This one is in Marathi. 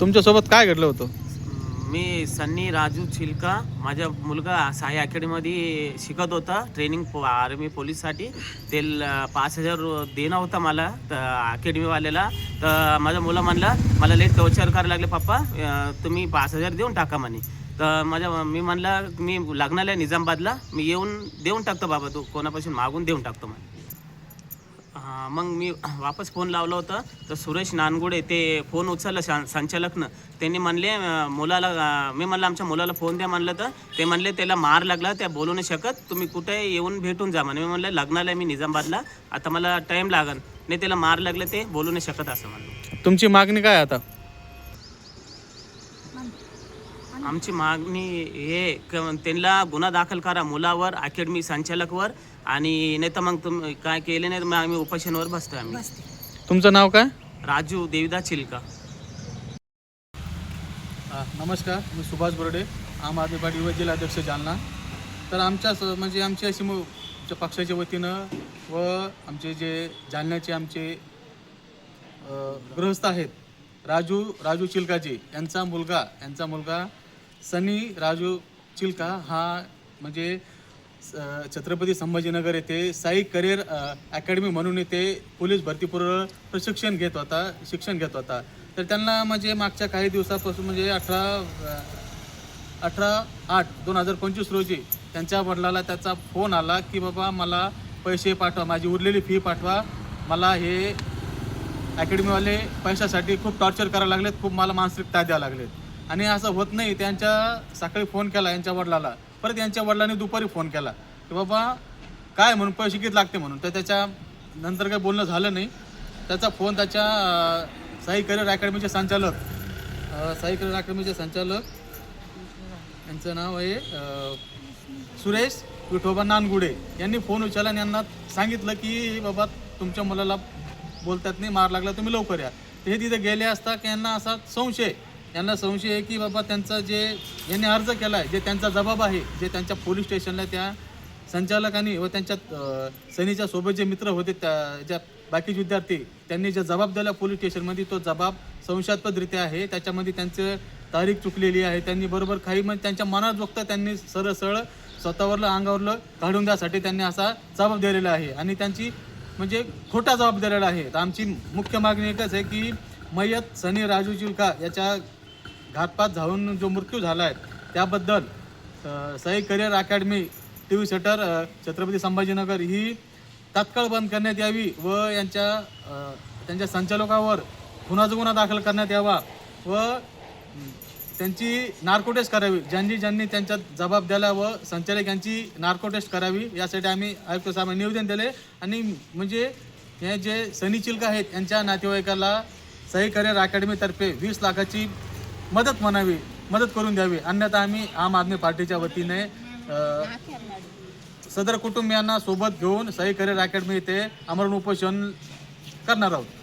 तुमच्यासोबत काय घडलं होतं? मी सन्नी राजू छिलका माझा मुलगा साई अकॅडमीमध्ये शिकत होता ट्रेनिंग पो आर्मी पोलीससाठी ते ल- पाच हजार देणं होता मला तर अकॅडमीवाल्याला. तर माझ्या मुलं म्हणला मला लेट टॉर्चर करायला लागले पप्पा. तुम्ही पाच हजार देऊन टाका म्हणे. तर माझ्या मी म्हणला मी लग्नाला आहे निजामाबादला. मी येऊन देऊन टाकतो बाबा तू कोणापासून मागून देऊन टाकतो म्हणे. हा, मग मी वापस फोन लावला होता. तर सुरेश नानगुडे ते फोन उचललं सं संचालकनं. त्यांनी म्हणले मुलाला मी म्हणलं आमच्या मुलाला फोन द्या म्हणलं तर. ते म्हणले त्याला मार लागला त्या बोलू नाही शकत. तुम्ही कुठे येऊन भेटून जा म्हणे. मी म्हणलं लग्नाला आहे मी निजामाबादला. आता मला टाईम लागन. नाही त्याला मार लागलं ते बोलू नाही शकत असं म्हणलं. तुमची मागणी काय आता? आमची मागणी हे क- त्यांना गुन्हा दाखल करा मुलावर अकॅडमी संचालकवर आणि नाही तर मग तुम्ही काय केले नाही तर मग आम्ही उपोषणवर बसतोय आम्ही. तुमचं नाव काय? राजू देवदास चिलका. हा, नमस्कार मी सुभाष बोर्डे आम आदमी पार्टी युवा जिल्हाध्यक्ष जालना. तर आमच्या स- म्हणजे आमची अशी मु- आमच्या पक्षाच्या वतीनं व आमचे जे जालन्याचे आमचे अ, गृहस्थ आहेत राजू राजू चिलकाजी यांचा मुलगा यांचा मुलगा सनी राजू चिलका हा म्हणजे स- छत्रपती संभाजीनगर येथे साई करिअर अकॅडमी म्हणून येथे पोलीस भरतीपूर्व प्रशिक्षण घेत होता शिक्षण घेत होता. तर त्यांना म्हणजे मागच्या काही दिवसापासून म्हणजे अठरा अठरा आठ दोन हजार पंचवीस रोजी त्यांच्या वडिलाला त्याचा फोन आला की बाबा मला पैसे पाठवा माझी उरलेली फी पाठवा मला हे अकॅडमीवाले पैशासाठी खूप टॉर्चर करायला लागलेत खूप मला मानसिक त्रास द्यायला लागलेत. आणि असं होत नाही त्यांच्या सकाळी फोन केला यांच्या वडिलाला परत यांच्या वडिलांनी दुपारी फोन केला की बाबा काय म्हणून पैसे किती लागते म्हणून? तर त्याच्या नंतर काही बोलणं झालं नाही. त्याचा फोन त्याच्या साई करिअर अकॅडमीचे संचालक साई करिअर अकॅडमीचे संचालक यांचं नाव आहे सुरेश विठोबा नानगुडे. यांनी फोन उचलला आणि यांना सांगितलं की बाबा तुमच्या मुलाला बोलतात नाही मार लागला तुम्ही लवकर या. ते हे तिथे गेले असता की यांना असा संशय यांना संशय आहे की बाबा त्यांचा जे यांनी अर्ज केला आहे जे त्यांचा जबाब आहे जे त्यांच्या पोलीस स्टेशनला त्या संचालकांनी व त्यांच्या अं, सोबत जे मित्र होते त्या ज्या बाकीचे विद्यार्थी त्यांनी जे जबाब दिला पोलीस स्टेशनमध्ये तो जबाब संशयास्पदरित्या आहे. त्याच्यामध्ये त्यांचं तारीख चुकलेली आहे. त्यांनी बरोबर काही म्हणजे त्यांच्या मनात बघता त्यांनी सरळ सरळ स्वतःवरलं अंगावरलं काढून द्यासाठी त्यांनी असा जबाब दिलेला आहे. आणि त्यांची म्हणजे खोटा जबाब दिलेला आहे तर आमची मुख्य मागणी एकच आहे की मयत सनी राजू चिलका याच्या घातपात जाऊन जो मृत्यू झाला आहे त्याबद्दल Sai career academy T V shutter Chhatrapati Sambhajinagar ही तात्काळ बंद करण्यात यावी व यांच्या त्यांच्या संचालकावर गुन्हाचा गुन्हा दाखल करण्यात यावा व त्यांची नार्को टेस्ट करावी. ज्यांनी ज्यांनी त्यांच्यात जबाब द्याला व संचालक यांची नार्को टेस्ट करावी यासाठी आम्ही आयुक्त साहेबांना निवेदन दिले आणि म्हणजे हे जे सनी चिलका आहेत यांच्या नातेवाईकाला सही करिअर अकॅडमीतर्फे वीस लाखाची मदत म्हणावी मदत करून द्यावी. अन्यथा आम्ही आम आदमी पार्टीच्या वतीने सदर कुटुंबियांना सोबत घेऊन सही करिअर अकॅडमी येथे आमरण उपोषण करणार आहोत.